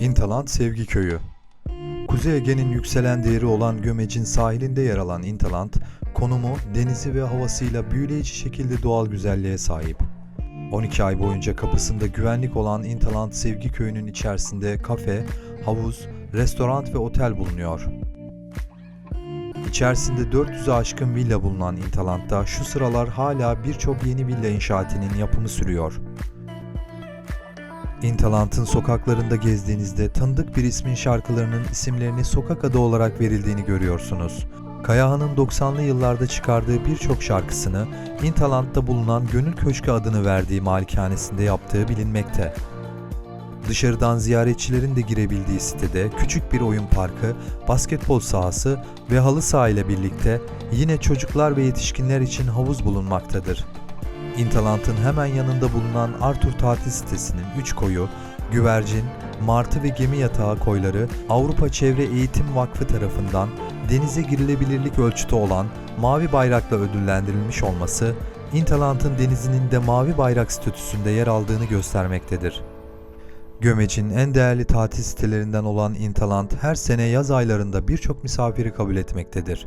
Intalant Sevgi Köyü Kuzey Ege'nin yükselen değeri olan Gömec'in sahilinde yer alan Intalant, konumu, denizi ve havasıyla büyüleyici şekilde doğal güzelliğe sahip. 12 ay boyunca kapısında güvenlik olan Intalant Sevgi Köyü'nün içerisinde kafe, havuz, restoran ve otel bulunuyor. İçerisinde 400'e aşkın villa bulunan Intalant'ta şu sıralar hala birçok yeni villa inşaatinin yapımı sürüyor. Intalant'ın sokaklarında gezdiğinizde tanıdık bir ismin şarkılarının isimlerini sokak adı olarak verildiğini görüyorsunuz. Kayahan'ın 90'lı yıllarda çıkardığı birçok şarkısını Intalant'ta bulunan Gönül Köşkü adını verdiği malikanesinde yaptığı bilinmekte. Dışarıdan ziyaretçilerin de girebildiği sitede küçük bir oyun parkı, basketbol sahası ve halı saha ile birlikte yine çocuklar ve yetişkinler için havuz bulunmaktadır. Intalant'ın hemen yanında bulunan Arthur tatil sitesinin 3 koyu, güvercin, martı ve gemi yatağı koyları Avrupa Çevre Eğitim Vakfı tarafından denize girilebilirlik ölçütü olan mavi bayrakla ödüllendirilmiş olması, Intalant'ın denizinin de mavi bayrak statüsünde yer aldığını göstermektedir. Gömec'in en değerli tatil sitelerinden olan Intalant her sene yaz aylarında birçok misafiri kabul etmektedir.